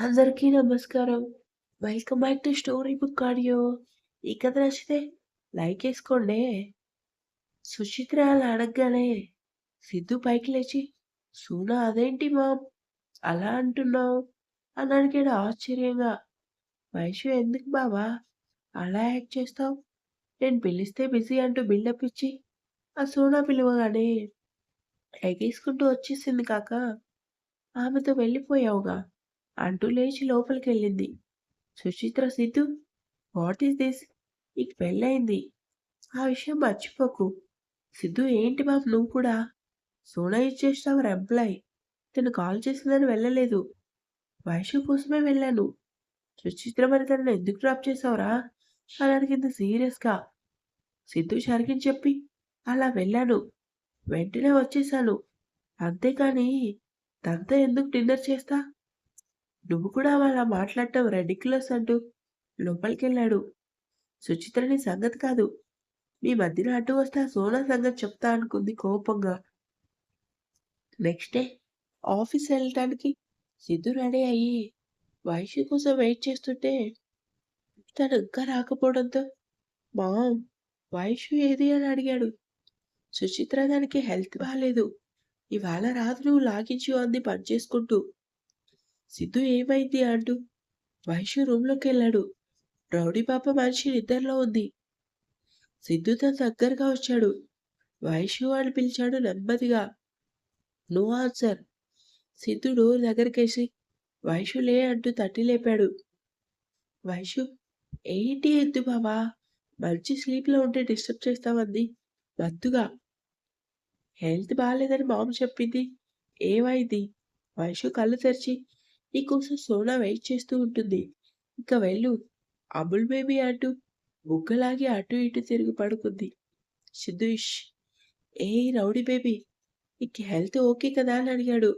అందరికీ నమస్కారం. Welcome back to story book audio. ఈ కథ నచ్చితే లైక్ ఏసుకోండే. సుచిత్ర అలా అడగగానే సిద్ధు పైకి లేచి, సూనా అదేంటి మా అలా అంటున్నావు? అని అడిగాడు ఆశ్చర్యంగా. వైషు ఎందుకు బావా అలా యాక్ట్ చేస్తావు? నేను పిలిస్తే బిజీ అంటూ బిల్డప్ ఇచ్చి, ఆ సూనా పిలువగానే ఎగేసుకుంటూ వచ్చేసింది కాక. ఆమెతో వెళ్ళిపోయావుగా అంటూ లేచి లోపలికెళ్ళింది. Suchitra Siddhu what is this? నీకు పెళ్ళయింది. ఆ విషయం మర్చిపోకు. సిద్ధు ఏంటి బాబు నువ్వు కూడా? సోనా ఇచ్చేస్తావు ఎంప్లాయ్. తను కాల్ చేసిందని వెళ్ళలేదు. వయసు కోసమే వెళ్ళాను. సుచిత్ర మరి తనను ఎందుకు డ్రాప్ చేసావురా? అని అడిగింది సీరియస్గా. సిద్ధు సరిగ్గా చెప్పి అలా వెళ్ళాను. వెంటనే వచ్చేసాను. అంతేకాని తనతో ఎందుకు డిన్నర్ చేస్తా? నువ్వు కూడా అలా మాట్లాడటం రెడిక్యులస్ అంటూ లోపలికెళ్ళాడు. సుచిత్రని సంగతి కాదు. మీ మధ్యన అడ్డు వస్తే ఆ సోనా సంగతి చెప్తా అనుకుంది కోపంగా. నెక్స్ట్ డే ఆఫీస్ వెళ్ళటానికి సిద్ధు రెడీ అయ్యి వైశ్య కోసం వెయిట్ చేస్తుంటే తను ఇంకా రాకపోవడంతో మామ్ వైషు ఏది అని అడిగాడు. సుచిత్ర దానికి హెల్త్ బాగాలేదు ఇవాళ రాదు నువ్వు లాగించు అంది పని చేసుకుంటూ. సిద్ధు ఏమైంది అంటూ వైశ్యు రూమ్లోకి వెళ్ళాడు. రౌడీ పాప మనిషి నిద్రలో ఉంది. సిద్ధు తన దగ్గరగా వచ్చాడు. వైశ్యు అని పిలిచాడు నెమ్మదిగా. No answer. సిద్ధు డోర్ దగ్గరికేసి వైశ్యులే అంటూ తట్టి లేపాడు. వైశ్యు ఏంటి ఎద్దు బావా మంచి స్లీప్లో ఉంటే డిస్టర్బ్ చేస్తామంది మత్తుగా. హెల్త్ బాగాలేదని మామూలు చెప్పింది. ఏమైంది? వైషు కళ్ళు తెరిచి నీకోసం సోనా వెయిట్ చేస్తూ ఉంటుంది. ఇక వెళ్ళు. అమూల్ బేబీ అంటూ బుగ్గలాగి అటూ ఇటూ తిరిగి పడుకుంది. సిద్ధుష్ ఏ రౌడీ బేబీ నీకు హెల్త్ ఓకే కదా అని అడిగాడు.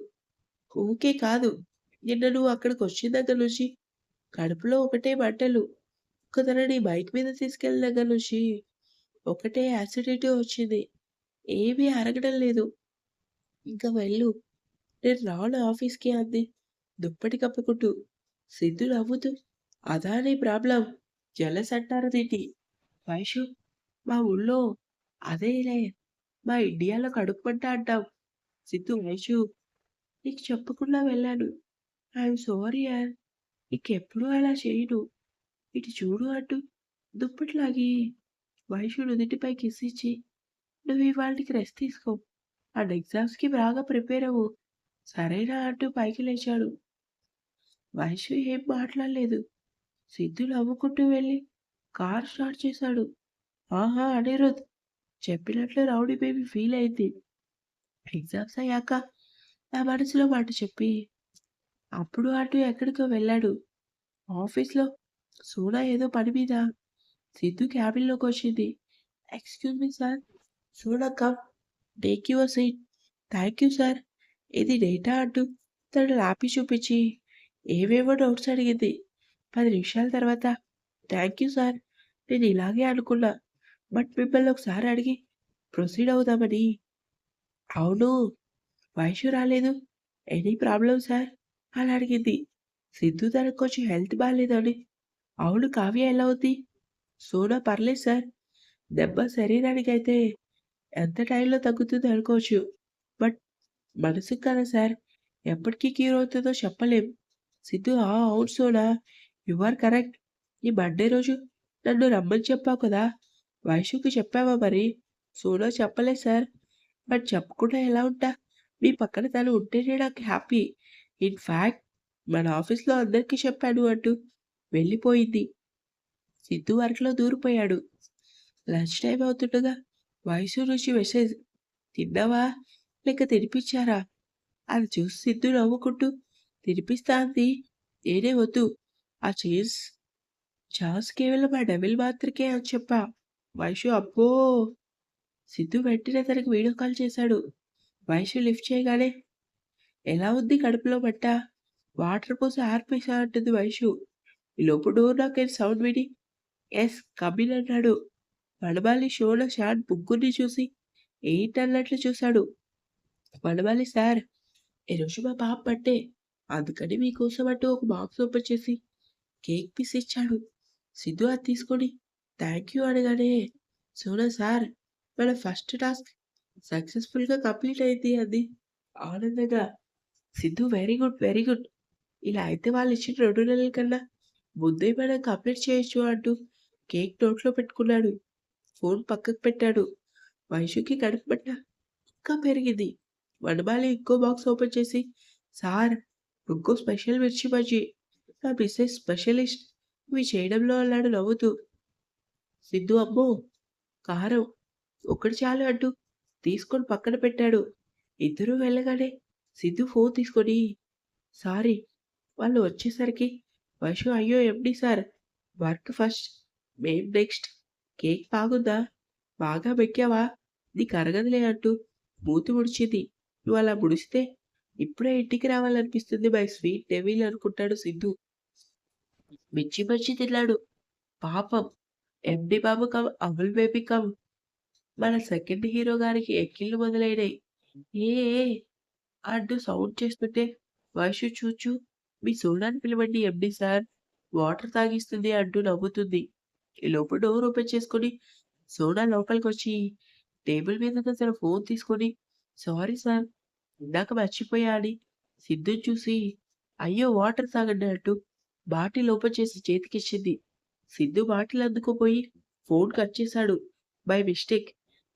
ఓకే కాదు. నిన్న నువ్వు అక్కడికి వచ్చిన దగ్గర నుంచి కడుపులో ఒకటే మంటలు. ఒకతనని బైక్ మీద తీసుకెళ్ళిన దగ్గర నుంచి ఒకటే యాసిడిటీ వచ్చింది. ఏమీ అరగడం లేదు. ఇంకా వెళ్ళు. నేను రాను ఆఫీస్‌కి అంది దుప్పటి కప్పుకుంటూ. సిద్ధు నవ్వుతూ అదా ప్రాబ్లం జలస్ జెలస్ అంటారు దీన్ని. వైషు మా ఊళ్ళో అదేలే మా ఇండియాలో కడుపు అంటాం. సిద్ధు వైషు నీకు చెప్పకుండా వెళ్ళాను. ఐఎమ్ సారీ యార్. ఇంకెప్పుడూ అలా చేయను. ఇటు చూడు అంటూ దుప్పటి లాగి వైషు నుదిటిపై కిసిచ్చి నువ్వు ఇవాళకి రెస్ట్ తీసుకో. అండ్ ఎగ్జామ్స్‌కి బాగా ప్రిపేర్ అవ్వు. సరైన అంటూ పైకి లేచాడు. వైషు ఏం మాట్లాడలేదు. సిద్ధు నవ్వుకుంటూ వెళ్ళి కార్ స్టార్ట్ చేశాడు. ఆహా అనిరుద్ చెప్పినట్లు రౌడీ బేబీ ఫీల్ అయింది. ఎగ్జామ్స్ అయ్యాక నా మనసులో మాట చెప్పి అప్పుడు అటు ఎక్కడికో వెళ్ళాడు. ఆఫీస్‌లో సోనా ఏదో పని మీద సిద్ధు క్యాబిన్‌లోకి వచ్చింది. Excuse me sir Sona come take your seat. Thank you sir. ఇది డేటా అంటూ తను లాపి చూపించి ఏవేవో డౌట్స్ అడిగింది. పది నిమిషాల తర్వాత థ్యాంక్ యూ సార్. నేను ఇలాగే అనుకున్నా. బట్ మిమ్మల్ని ఒకసారి అడిగి ప్రొసీడ్ అవుదామని. అవును. వయసు రాలేదు. Any problem sir? అని అడిగింది. సిద్ధు తనకు కొంచెం హెల్త్ బాగాలేదని అవును కావ్య ఎలా ఉంది? సోనా పర్లేదు సార్. దెబ్బ శరీరానికి అయితే ఎంత టైంలో తగ్గుతుందో అనుకోవచ్చు. బట్ మనసు కదా సార్. ఎప్పటికీ క్యూర్ అవుతుందో చెప్పలేం. సిద్ధు ఆ అవును సోనా. You are correct. నీ బర్త్‌డే రోజు నన్ను రమ్మని చెప్పావు కదా! వైషుకి చెప్పావా మరి? సోనా చెప్పలేదు సార్. బట్ చెప్పకుండా ఎలా ఉంటా? మీ పక్కన తను ఉంటేనే నాకు హ్యాపీ. ఇన్ ఫ్యాక్ట్ మన ఆఫీస్‌లో అందరికీ చెప్పాను అంటూ వెళ్ళిపోయింది. సిద్ధు వర్క్‌లో దూరిపోయాడు. లంచ్ టైం అవుతుండగా వయసు నుంచి మెసేజ్ తిన్నావా? లేక తెరిపించారా అది చూసి సిద్ధు నవ్వుకుంటూ తెరిపిస్తా అంది. నేనే వద్దు. ఆ చేన్స్ ఛాన్స్ కేవలం ఆ డబిల్ మాత్రకే అని చెప్పా. వైషు అబ్బో! సిద్ధు వెంటనే తనకి వీడియో కాల్ చేశాడు. వైషు లిఫ్ట్ చేయగానే ఎలా ఉంది కడుపులో బట్ట వాటర్ పోసి ఆర్పేశా అంటుంది వైషు. ఈలోపు డోర్ నాకు సౌండ్ విని ఎస్ కమ్ అన్నాడు. వనమాలి షోలో షాన్ బుగ్గుని చూసి ఏంటన్నట్లు చూశాడు. వనమాలి సార్ ఈరోజు మా పాప బర్త్‌డే. అందుకని మీకోసం అంటూ ఒక బాక్స్ ఓపెన్ చేసి కేక్ పీస్ ఇచ్చాడు. సిద్ధు అది తీసుకొని థ్యాంక్ యూ అనగానే సోనా సార్ మన ఫస్ట్ టాస్క్ సక్సెస్ఫుల్గా కంప్లీట్ అయింది అది. ఆనందంగా Siddhu very good very good ఇలా అయితే వాళ్ళు ఇచ్చిన రెండు నెలల కన్నా ముందే మనం కంప్లీట్ చేయొచ్చు అంటూ కేక్ నోట్లో పెట్టుకున్నాడు. ఫోన్ పక్కకు పెట్టాడు. వైషుకి కడుపు పట్ట ఇంకా పెరిగింది. వనమాలి ఇంకో బాక్స్ ఓపెన్ చేసి సార్ ఇంకో స్పెషల్ మిర్చి బజ్జీ. నా మిస్సెస్ స్పెషలిస్ట్. ఇవి చేయడంలో అన్నాడు నవ్వుతూ సిద్ధు అమ్మో కారం. ఒకటి చాలు అంటూ తీసుకొని పక్కన పెట్టాడు. ఇద్దరూ వెళ్ళగానే సిద్ధు ఫోన్ తీసుకొని సారీ వాళ్ళు వచ్చేసరికి వైషు అయ్యో ఎండి సార్. వర్క్ ఫస్ట్ మేం నెక్స్ట్. కేక్ బాగుందా? బాగా మెక్కావా? నీకు అరగదులే అంటూ మూతి ముడిచింది. నువ్వు అలా ముడిస్తే ఇప్పుడే ఇంటికి రావాలనిపిస్తుంది మై స్వీట్ డెవిల్ అనుకుంటాడు సిద్ధు. మిర్చి మిర్చి తిన్నాడు. పాపం. ఎండి బాబు కమ్ అమల్ బేబీ కమ్. మన సెకండ్ హీరో గారికి ఎక్కిళ్ళు మొదలైనాయి. ఏ అంటూ సౌండ్ చేస్తుంటే వైషు చూచు మీ సోనాని పిలవండి ఎండి సార్. వాటర్ తాగిస్తుంది అంటూ నవ్వుతుంది. ఈ లోపల డోర్ ఓపెన్ చేసుకొని సోనా లోపలికి వచ్చి టేబుల్ మీద తన ఫోన్ తీసుకొని సారీ సార్ ఇందాక మర్చిపోయా అని సిద్ధు చూసి అయ్యో వాటర్ తాగండి అంటూ బాటిల్ ఓపెన్ చేసి చేతికిచ్చింది. సిద్ధు బాటిల్ అందుకుపోయి ఫోన్ కట్ చేశాడు. By mistake.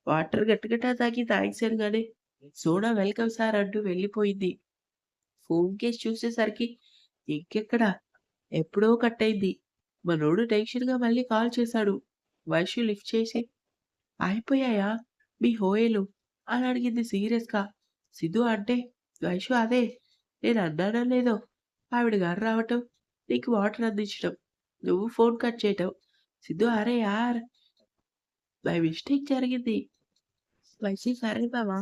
వాటర్ గట్టగట్టా తాగి థ్యాంక్స్ అనగానే సోడా వెల్కమ్ సార్ అంటూ వెళ్ళిపోయింది. ఫోన్ కేసు చూసేసరికి ఇంకెక్కడ? ఎప్పుడో కట్ అయింది. మనోడు టెన్షన్గా మళ్ళీ కాల్ చేశాడు. వైషు లిఫ్ట్ చేసి అయిపోయాయా మీ హోయలు? అని అడిగింది సీరియస్గా సిద్ధు అంటే వైషు అదే నేను అన్నానో లేదో ఆవిడ గారు రావటం నీకు వాటర్ అందించడం నువ్వు ఫోన్ కట్ చేయటం. సిద్ధు అరే యార్ బై మిస్టేక్ జరిగింది. వైసీ సరే బావా.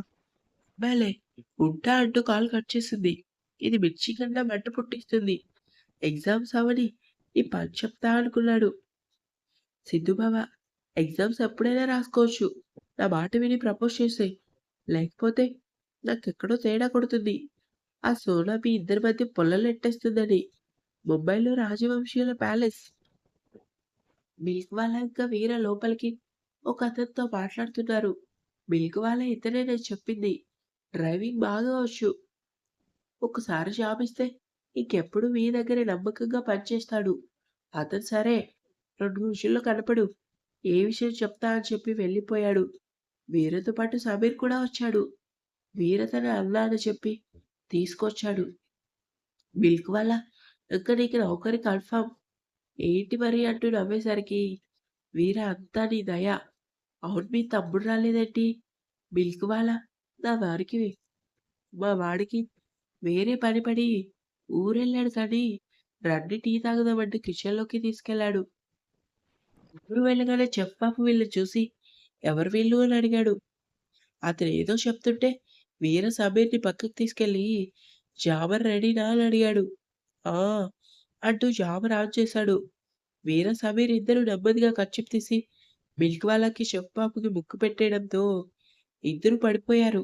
భలే ఉంటా అంటూ కాల్ కట్ చేసింది. ఇది మిర్చి కన్నా మంట పుట్టిస్తుంది. ఎగ్జామ్స్ అవని ఈ పని చెప్తా అనుకున్నాడు. సిద్ధు బావ ఎగ్జామ్స్ ఎప్పుడైనా రాసుకోవచ్చు. నా మాట విని ప్రపోజ్ చేసే లేకపోతే నాకెక్కడో తేడా కొడుతుంది. ఆ సోనా మీ ఇద్దరి మధ్య పొల్లలు ఎట్టేస్తుందని ముంబైలో రాజవంశీయుల ప్యాలెస్. మిల్క్ వాళ్ళ ఇంకా వీర లోపలికి ఒక అతనితో మాట్లాడుతున్నారు. మిల్క్ వాళ్ళ ఇతనే నేను చెప్పింది. డ్రైవింగ్ బాగా వచ్చు. ఒకసారి జాబ్ ఇస్తే ఇంకెప్పుడు మీ దగ్గరే నమ్మకంగా పనిచేస్తాడు. అతను సరే రెండు నిమిషాల్లో కనపడు. ఏ విషయం చెప్తా అని చెప్పి వెళ్ళిపోయాడు. వీరతో పాటు సమీర్ కూడా వచ్చాడు. వీర తన అన్న అని చెప్పి తీసుకొచ్చాడు. మిల్క్ వల్ల ఇంకా నీకు నౌకరి కన్ఫామ్. ఏంటి మరి అంటూ నవ్వేసరికి వీర అంతా నీ దయ. అవును మీ తమ్ముడు రాలేదేంటి? మిల్క్ వాళ్ళ నా వారికి మా వాడికి వేరే పని పడి ఊరెళ్ళాడు కానీ రండి టీ తాగుదామంటూ కిచెన్లోకి తీసుకెళ్ళాడు. ఇప్పుడు వెళ్ళగానే చెప్పాపు వీళ్ళు చూసి ఎవరు వీళ్ళు అని అడిగాడు. అతను ఏదో చెప్తుంటే వీర సమీర్ని పక్కకు తీసుకెళ్ళి జామర్ రెడీనా? అని అడిగాడు. ఆ అంటూ జామర్ ఆన్ చేశాడు. వీర సమీర్ ఇద్దరు నెమ్మదిగా ఖర్చు తీసి మిల్క్ వాళ్ళకి చెప్పాపుకి ముక్కు పెట్టేయడంతో ఇద్దరు పడిపోయారు.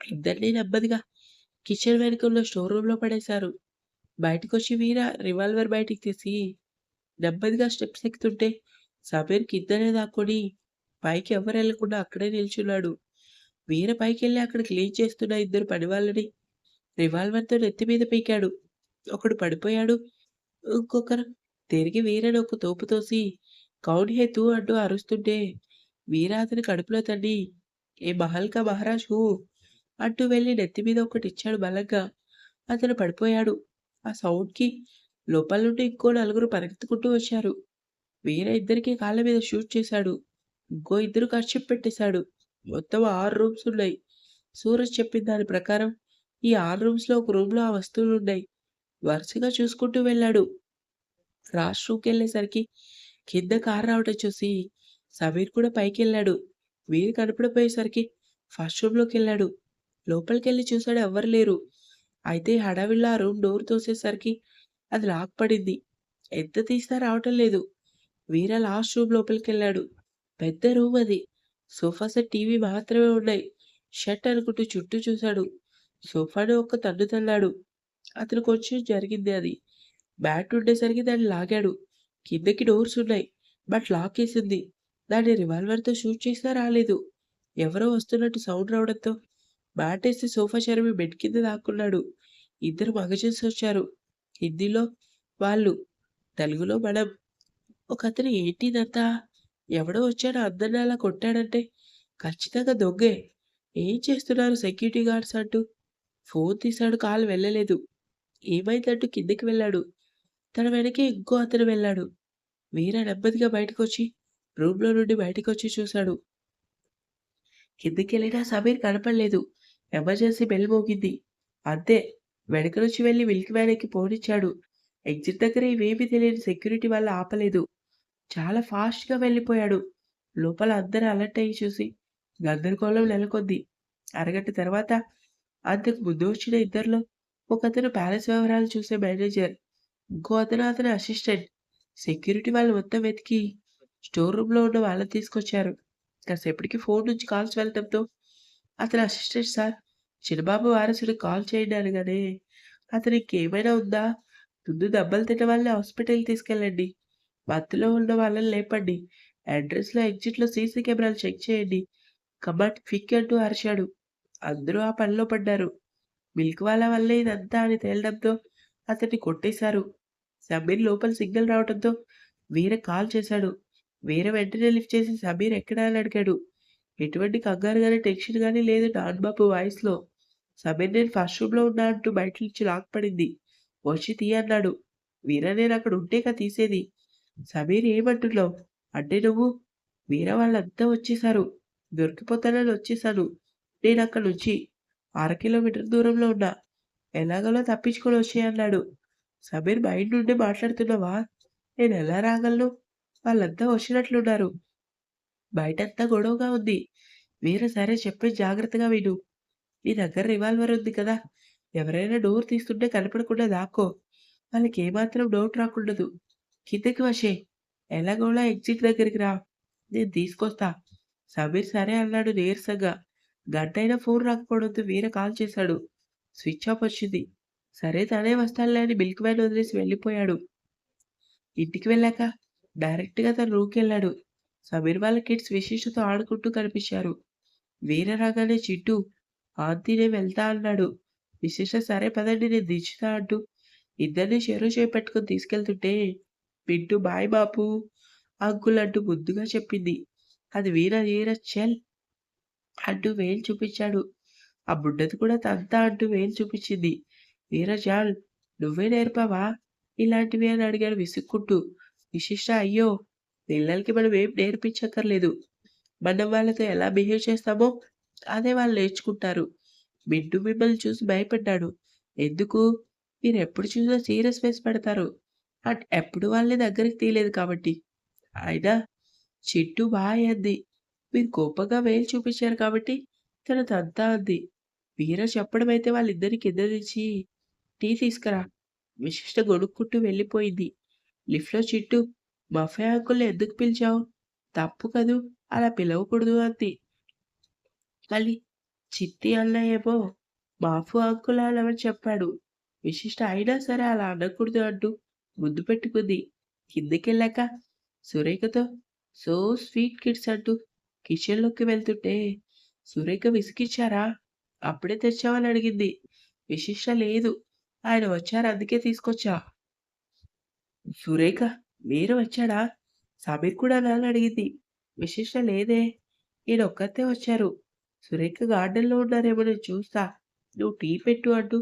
ఇద్దరిని నెమ్మదిగా కిచెన్ వెనుకల్లో స్టోర్ రూమ్లో పడేశారు. బయటకు వచ్చి వీర రివాల్వర్ బయటికి తీసి నెమ్మదిగా స్టెప్స్ ఎక్కుతుంటే సమీర్ కిందనే దాక్కొని పైకి ఎవరు వెళ్ళకుండా అక్కడే నిల్చున్నాడు. వీర పైకి వెళ్ళి అక్కడ క్లీన్ చేస్తున్న ఇద్దరు పనివాళ్ళని రివాల్వర్తో నెత్తి మీద పీకాడు. ఒకడు పడిపోయాడు. ఇంకొకరు తిరిగి వీరని ఒక తోపు తోసి కౌన్ అంటూ అరుస్తుంటే వీర అతని కడుపులో తన్ని ఏ మహల్కా మహారాజ్ హూ అంటూ వెళ్ళి నెత్తి మీద ఒకటి ఇచ్చాడు బలంగా. అతను పడిపోయాడు. ఆ సౌండ్కి లోపల నుండి ఇంకో నలుగురు పరిగెత్తుకుంటూ వచ్చారు. వీర ఇద్దరికి కాళ్ళ మీద షూట్ చేశాడు. ఇంకో ఇద్దరు ఖర్చు పెట్టేశాడు. మొత్తం ఆరు రూమ్స్ ఉన్నాయి. సూరజ్ చెప్పిన దాని ప్రకారం ఈ ఆరు రూమ్స్లో ఒక రూమ్లో ఆ వస్తువులు ఉన్నాయి. వరుసగా చూసుకుంటూ వెళ్ళాడు. రాష్ రూమ్కి వెళ్ళేసరికి కింద కారు రావటం చూసి సమీర్ కూడా పైకి వెళ్ళాడు. వీరు కనపడిపోయేసరికి ఫస్ట్ రూమ్లోకి వెళ్ళాడు. లోపలికి వెళ్ళి చూశాడు ఎవ్వరు లేరు. అయితే హడావిల్లో ఆ రూమ్ డోర్ తోసేసరికి అది లాక్ పడింది. ఎంత తీసినా రావటం లేదు. వీర లాస్ట్ రూమ్ లోపలికి వెళ్ళాడు. పెద్ద రూమ్ అది సోఫా సెట్ టీవీ మాత్రమే ఉన్నాయి షట్ అనుకుంటూ చుట్టూ చూశాడు సోఫాను ఒక్క తన్ను తల్లాడు అతను కొంచెం జరిగింది అది. బ్యాట్ ఉండేసరికి దాన్ని లాగాడు. కిందకి డోర్స్ ఉన్నాయి. బట్ లాక్ వేసింది దాన్ని రివాల్వర్‌తో షూట్ చేసినా రాలేదు. ఎవరో వస్తున్నట్టు సౌండ్ రావడంతో బ్యాటేసి సోఫా చరిమి బెడ్ కింద దాక్కున్నాడు. ఇద్దరు మగజన్స్ వచ్చారు. హిందీలో వాళ్ళు, తెలుగులో మనం. ఒకతను అతను ఏంటిదంతా ఎవడో వచ్చాడు అందరిని అలా కొట్టాడంటే ఖచ్చితంగా దొంగే. ఏం చేస్తున్నారు సెక్యూరిటీ గార్డ్స్ అంటూ ఫోన్ తీశాడు కాల్ వెళ్ళలేదు. ఏమైందంటూ కిందకి వెళ్ళాడు. తన వెనకే ఇంకో అతను వెళ్ళాడు. వీరా నెమ్మదిగా బయటకొచ్చి రూమ్‌లో నుండి బయటకొచ్చి చూశాడు. కిందకెళ్ళినా సమీర్ కనపడలేదు. ఎమర్జెన్సీ బెల్ మోగింది. అంతే. వెనక నుంచి వెళ్ళి మిల్క్ వ్యాన్ ఫోన్ ఇచ్చాడు ఎగ్జిట్ దగ్గర ఇవేమీ తెలియని సెక్యూరిటీ వల్ల ఆపలేదు. చాలా ఫాస్ట్‌గా వెళ్ళిపోయాడు. లోపల అద్దరు అలర్ట్ అయ్యి చూసి గందరగోళం నెలకొంది. అరగంట తర్వాత అంతకు ముందు వచ్చిన ఇద్దరిలో ఒకతను ప్యాలెస్ వ్యవహారాలు చూసే మేనేజర్. ఇంకో అతను అతని అసిస్టెంట్. సెక్యూరిటీ వాళ్ళు మొత్తం వెతికి స్టోర్ రూమ్‌లో ఉన్న వాళ్ళని తీసుకొచ్చారు. కాసేపటికి ఫోన్ నుంచి కాల్స్ వెళ్ళటంతో అతని అసిస్టెంట్ సార్ చిన్నబాబు వారసుడు కాల్ చేయండి కానీ అతనికి ఏమైనా ఉందా? ముందు దెబ్బలు తిన్న వాళ్ళని హాస్పిటల్‌కి తీసుకెళ్ళండి. మత్తులో ఉన్న వాళ్ళని లేపండి. అడ్రస్లో ఎగ్జిట్‌లో సీసీ కెమెరాలు చెక్ చేయండి. కమాండ్ క్విక్ అంటూ అరిచాడు. అందరూ ఆ పనిలో పడ్డారు. మిల్క్ వాళ్ళ వల్లే ఇదంతా అని తేలడంతో అతన్ని కొట్టేశారు. సమీర్ లోపల సిగ్నల్ రావడంతో వీర కాల్ చేశాడు. వీర వెంటనే లిఫ్ట్ చేసి సమీర్ ఎక్కడా అని అడిగాడు. ఎటువంటి కంగారు కానీ టెన్షన్ కానీ లేదు నాన్‌బాబు వాయిస్‌లో. సమీర్ నేను ఫస్ట్ రూమ్‌లో ఉన్నా అంటూ బయట నుంచి లాక్ పడింది. వచ్చి తీ అన్నాడు. వీర అక్కడ ఉంటేగా తీసేది. సమీర్ ఏమంటున్నావు? అంటే నువ్వు? వీర వాళ్ళంతా వచ్చేశారు. దొరికిపోతానని వచ్చేశాను. నేనక్కడి నుంచి అర కిలోమీటర్ దూరంలో ఉన్నా. ఎలాగోలా తప్పించుకొని వచ్చేయన్నాడు సమీర్ బయట నుండి మాట్లాడుతున్నావా? నేను ఎలా రాగలను? వాళ్ళంతా వచ్చినట్లున్నారు. బయటంతా గొడవగా ఉంది. వీర సరే చెప్పి జాగ్రత్తగా విను. నీ దగ్గర రివాల్వర్ ఉంది కదా! ఎవరైనా డోర్ తీస్తుంటే కనపడకుండా దాక్కో. వాళ్ళకి ఏమాత్రం డౌట్ రాకుండదు. కిందకి వశే ఎలాగోలా ఎగ్జిట్ దగ్గరికి రా. నేను తీసుకొస్తా. సమీర్ సరే అన్నాడు నీరసంగా. గంటైనా ఫోన్ రాకపోవడంతో వీర కాల్ చేశాడు. స్విచ్ ఆఫ్ వచ్చింది. సరే తనే వస్తానులే అని మిల్క్ మ్యాన్ వదిలేసి వెళ్ళిపోయాడు. ఇంటికి వెళ్ళాక డైరెక్ట్‌గా తన రూమ్‌కెళ్ళాడు. సమీర్ వాళ్ళ కిడ్స్ విశిష్టతో ఆడుకుంటూ కనిపించారు. వీర రాగానే చిట్టు ఆంటీ వెళ్తా అన్నాడు. విశిష్ట సరే పదండి నేను దించుతా అంటూ ఇద్దరిని చెరో చేయి తీసుకెళ్తుంటే బిడ్డు బాయ్ బాపు అంకుల్ అంటూ ముద్దుగా చెప్పింది. అది వీర వీర చెల్ అంటూ వేలు చూపించాడు. ఆ బుడ్డది కూడా తంతా అంటూ వేలు చూపించింది. వీర జాల్ నువ్వే నేర్పావా ఇలాంటివి అని అడిగాడు విసుక్కుంటూ. విశిష్ట అయ్యో! పిల్లలకి మనం ఏం నేర్పించక్కర్లేదు. మనం వాళ్ళతో ఎలా బిహేవ్ చేస్తామో అదే వాళ్ళు నేర్చుకుంటారు. మింటూ మిమ్మల్ని చూసి భయపడ్డాడు. ఎందుకు? మీరు ఎప్పుడు చూసినా సీరియస్ ఫేస్ పెడతారు. అట్ ఎప్పుడు వాళ్ళని దగ్గరికి తీయలేదు కాబట్టి. అయినా చెట్టు బాయ్ అంది. మీరు గొప్పగా వేలు చూపించారు కాబట్టి తను తంతా అంది. వీర అయితే వాళ్ళిద్దరిని కింద దించి టీ తీసుకురా. విశిష్ట గొడుక్కుంటూ వెళ్ళిపోయింది. లిఫ్ట్‌లో చిట్టు మఫే అంకుల్‌ని ఎందుకు పిలిచావు? తప్పు కదూ అలా పిలవకూడదు అంది. మళ్ళీ చిట్టి అన్నయ్యేమో మాఫు అంకుల్ అనమని చెప్పాడు. విశిష్ట అయినా సరే అలా అనకూడదు అంటూ ముద్దు పెట్టుకుంది. కిందకెళ్ళాక సురేఖతో సో స్వీట్ కిడ్స్ అంటూ కిచెన్‌లోకి వెళ్తుంటే సురేఖ విసిగిచ్చారా? అప్పుడే తెచ్చావని అడిగింది. విశిష్ట లేదు. ఆయన వచ్చారు అందుకే తీసుకొచ్చా. సురేఖ మీరు వచ్చాడా? సమీర్ కూడా నాన్న అడిగింది. విశిష్ట లేదే. ఈయనొక్కతే వచ్చారు. సురేఖ గార్డెన్‌లో ఉన్నారేమో నేను చూస్తా. నువ్వు టీ పెట్టు అంటూ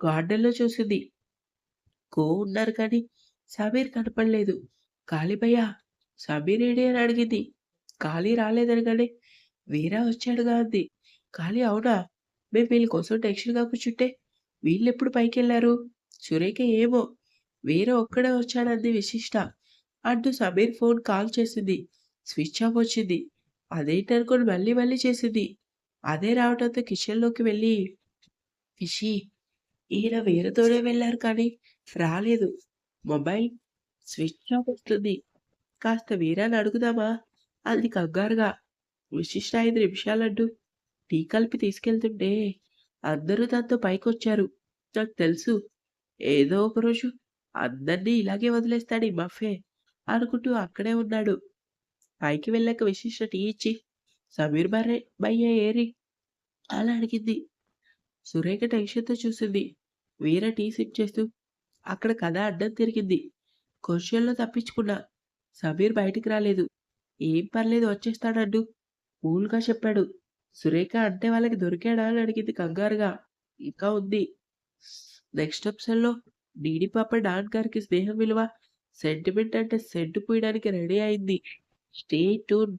గార్డెన్‌లో చూసింది. కో ఉన్నారు కానీ సమీర్ కనపడలేదు. కాళీభయ్యా! సమీర్ ఏడి అని అడిగింది. ఖాళీ రాలేదనగానే వీరా వచ్చాడుగా అంది. ఖాళీ అవునా? మేము వీళ్ళ కోసం టెన్షన్‌గా కూర్చుంటే వీళ్ళెప్పుడు పైకెళ్ళారు? సురేఖ ఏమో! వీర ఒక్కడే వచ్చాడంది విశిష్ట. అంటూ సమీర్ ఫోన్ కాల్ చేసింది. స్విచ్ ఆఫ్ వచ్చింది. అదేంటనుకోని మళ్ళీ మళ్ళీ చేసింది. అదే రావటంతో కిచెన్‌లోకి వెళ్ళి విషి ఈయన వీరతోనే వెళ్ళారు కానీ రాలేదు. మొబైల్ స్విచ్ ఆఫ్ వస్తుంది. కాస్త వీరాన్ని అడుగుదామా? అంది కంగారుగా. విశిష్ట ఐదు నిమిషాలంటూ టీ కలిపి తీసుకెళ్తుంటే అందరూ తనతో పైకొచ్చారు. నాకు తెలుసు ఏదో ఒకరోజు అందరినీ ఇలాగే వదిలేస్తాడు ఈ మఫే అనుకుంటూ అక్కడే ఉన్నాడు. పైకి వెళ్ళాక విశిష్ట టీ ఇచ్చి సమీర్ బర్రె భయ్య ఏరి అలా అడిగింది. సురేఖ టెన్షన్‌తో చూసింది. వీర టీ సిప్ చేస్తూ అక్కడ కథ అడ్డం తిరిగింది. క్వశ్చన్‌లో తప్పించుకున్నా. సమీర్ బయటికి రాలేదు. ఏం పర్లేదు వచ్చేస్తాడంటూ కూల్‌గా చెప్పాడు. సురేఖ అంటే వాళ్ళకి దొరికాడా అని అడిగింది కంగారుగా. ఇంకా ఉంది. నెక్స్ట్ ఎపిసోడ్‌లో డీడీ పాప డాన్ గారికి స్నేహం విలువ, సెంటిమెంట్ అంటే సెంటు పూయడానికి రెడీ అయింది. Stay tune